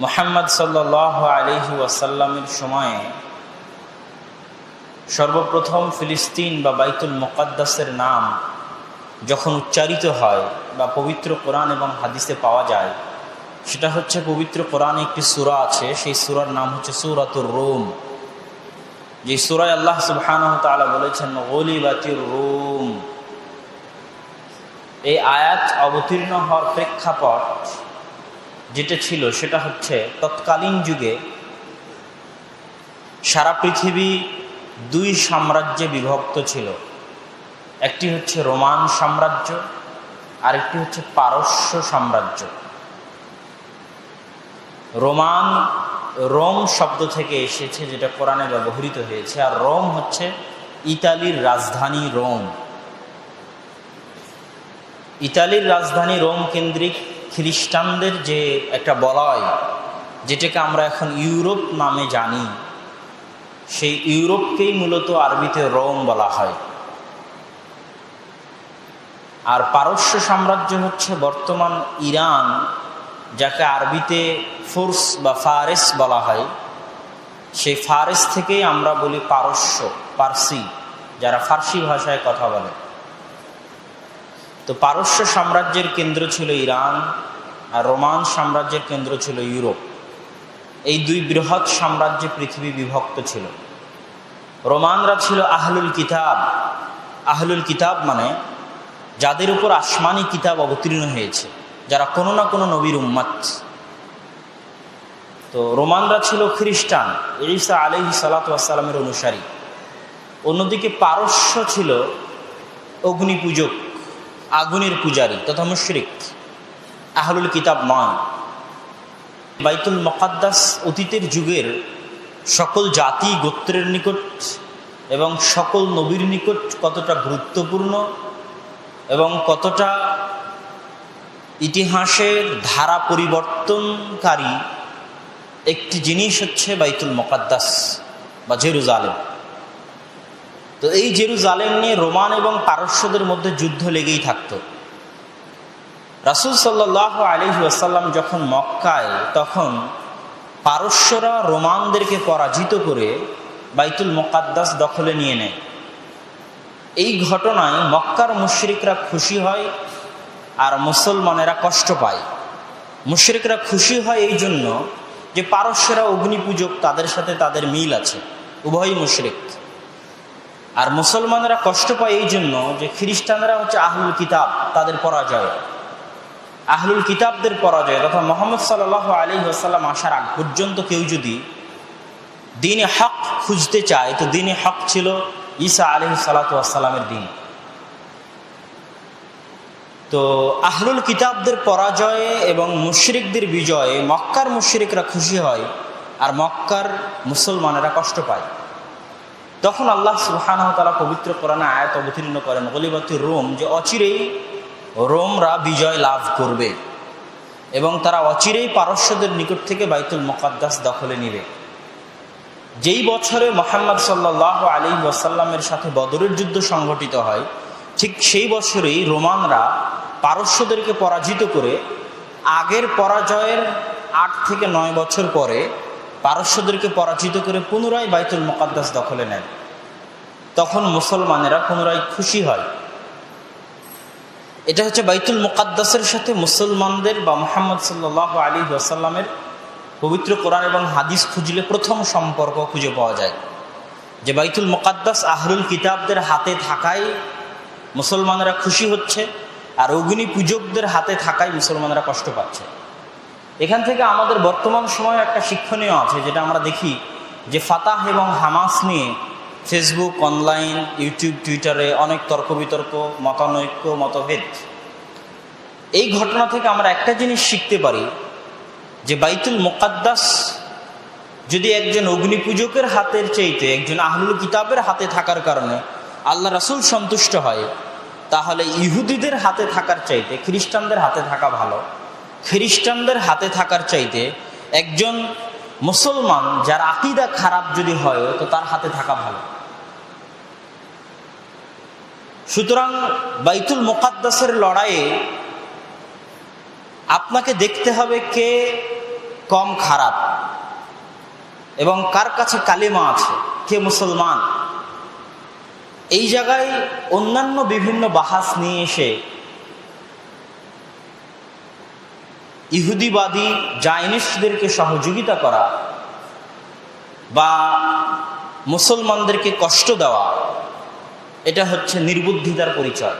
মোহাম্মদ সাল্লাহ আলহি ওয়াসাল্লামের সময়ে সর্বপ্রথম ফিলিস্তিন বা বাইতুল মোকাদ্দাসের নাম যখন উচ্চারিত হয় বা পবিত্র কোরআন এবং হাদিসে পাওয়া যায়, সেটা হচ্ছে পবিত্র কোরআনে একটি সুরা আছে, সেই সুরার নাম হচ্ছে সুরাতুর রোম। যে সুরায় আল্লাহ সুবহান তালা বলেছেন, গলিবাতির রোম। এই আয়াত অবতীর্ণ হওয়ার প্রেক্ষাপট যেটা ছিল সেটা হচ্ছে তৎকালীন যুগে সারা পৃথিবী দুই সাম্রাজ্যে বিভক্ত ছিল। একটি হচ্ছে রোমান সাম্রাজ্য, আরেকটি হচ্ছে পারস্য সাম্রাজ্য। রোমান, রোম শব্দ থেকে এসেছে যেটা কোরআনে ব্যবহৃত হয়েছে, আর রোম হচ্ছে ইতালির রাজধানী রোম। ইতালির রাজধানী রোম কেন্দ্রিক খ্রিস্টানদের যে একটা বলয়, যেটাকে আমরা এখন ইউরোপ নামে জানি, সেই ইউরোপকেই মূলত আরবিতে রোম বলা হয়। আর পারস্য সাম্রাজ্য হচ্ছে বর্তমান ইরান, যাকে আরবিতে ফোর্স বা ফারেস বলা হয়। সেই ফারেস থেকেই আমরা বলি পারস্য, পার্সি, যারা ফার্সি ভাষায় কথা বলে। তো পারস্য সাম্রাজ্যের কেন্দ্র ছিল ইরান আর রোমান সাম্রাজ্যের কেন্দ্র ছিল ইউরোপ। এই দুই বৃহৎ সাম্রাজ্যে পৃথিবী বিভক্ত ছিল। রোমানরা ছিল আহলুল কিতাব। আহলুল কিতাব মানে যাদের উপর আসমানি কিতাব অবতীর্ণ হয়েছে, যারা কোনো না কোনো নবীর উম্মাত। তো রোমানরা ছিল খ্রিস্টান ইসা আলহি সালাতামের অনুসারী। অন্যদিকে পারস্য ছিল অগ্নি আগুনের পূজারী তথা মুশরিক। আহলুল কিতাব নয় বাইতুল মকাদ্দাস অতীতের যুগের সকল জাতি গোত্রের নিকট এবং সকল নবীর নিকট কতটা গুরুত্বপূর্ণ এবং কতটা ইতিহাসের ধারা পরিবর্তনকারী একটি জিনিস হচ্ছে বাইতুল মকাদ্দাস বা জেরুজালেম। তো এই জেরুজালেম নিয়ে রোমান এবং পারস্যদের মধ্যে যুদ্ধ লেগেই থাকতো। রাসুল সাল্লাহ আলহি আসাল্লাম যখন মক্কায়, তখন পারস্যরা রোমানদেরকে পরাজিত করে বাইতুল মোকাদ্দাস দখলে নিয়ে নেয়। এই ঘটনায় মক্কার মুশরিকরা খুশি হয় আর মুসলমানেরা কষ্ট পায়। মুশরিকরা খুশি হয় এই জন্য যে পারস্যরা অগ্নিপূজক তাদের সাথে তাদের মিল আছে, উভয়ই মুশরিক। আর মুসলমানরা কষ্ট পায় এই জন্য যে খ্রিস্টানরা হচ্ছে আহলুল কিতাব, তাদের পরাজয়। আহলুল কিতাবদের পরাজয়, তথা মোহাম্মদ সাল আলী আসাল্লাম আসার আগ পর্যন্ত কেউ যদি দিনে হক খুঁজতে চায়, তো দিনে হক ছিল ঈসা আলী সালাতামের দিন। তো আহলুল কিতাবদের পরাজয়ে এবং মুশরিকদের বিজয়ে, মক্কার মুশরিকরা খুশি হয়, আর মক্কার মুসলমানেরা কষ্ট পায়। তখন আল্লাহ সুহানতালা পবিত্র কোরআনে আয়াত অবতীর্ণ করেন, গলিবাতি রোম যে অচিরেই রোমরা বিজয় লাভ করবে এবং তারা অচিরেই পারস্যদের নিকট থেকে বাইতুল মোকাদ্দাস দখলে নেবে। যেই বছরে মোহাম্মদ সাল্লাহ আলী ওয়াসাল্লামের সাথে বদরের যুদ্ধ সংঘটিত হয়, ঠিক সেই বছরেই রোমানরা পারস্যদেরকে পরাজিত করে আগের পরাজয়ের আট থেকে নয় বছর পরে পারস্যদেরকে পরাজিত করে পুনরায় বাইতুল মোকাদ্দাস দখলে নেন তখন মুসলমানেরা পুনরায় খুশি হয়। এটা হচ্ছে বাইতুল মুকাদ্দাসের সাথে মুসলমানদের বা মোহাম্মদ সাল্লাহ আলী আসাল্লামের পবিত্র কোরআন এবং হাদিস খুঁজলে প্রথম সম্পর্ক খুঁজে পাওয়া যায়। যে বাইতুল মুকাদ্দাস আহরুল কিতাবদের হাতে থাকায় মুসলমানেরা খুশি হচ্ছে আর অগ্নি পূজকদের হাতে থাকায় মুসলমানেরা কষ্ট পাচ্ছে। এখান থেকে আমাদের বর্তমান সময়ে একটা শিক্ষণীয় আছে, যেটা আমরা দেখি যে ফাতাহ এবং হামাস নিয়ে ফেসবুক অনলাইন ইউটিউব টুইটারে অনেক তর্ক বিতর্ক, মতানৈক্য, মতভেদ। এই ঘটনা থেকে আমরা একটা জিনিস শিখতে পারি যে বাইতুল মোকাদ্দাস যদি একজন অগ্নিপূজকের হাতের চাইতে, একজন আহলুল কিতাবের হাতে থাকার কারণে আল্লাহ রাসুল সন্তুষ্ট হয়, তাহলে ইহুদিদের হাতে থাকার চাইতে, খ্রিস্টানদের হাতে থাকা ভালো। খ্রিস্টানদের হাতে থাকার চাইতে একজন মুসলমান যার আকিদা খারাপ যদি হয়, তো তার হাতে থাকা ভালো। সুতরাং বাইতুল মোকাদ্দাসের লড়াইয়ে আপনাকে দেখতে হবে কে কম খারাপ এবং কার কাছে কালিমা আছে, কে মুসলমান। এই জায়গায় অন্যান্য বিভিন্ন বাহাস নিয়ে এসে ইহুদিবাদী জাইনিস্টদেরকে সহযোগিতা করা বা মুসলমানদেরকে কষ্ট দেওয়া এটা হচ্ছে নির্বুদ্ধিতার পরিচয়।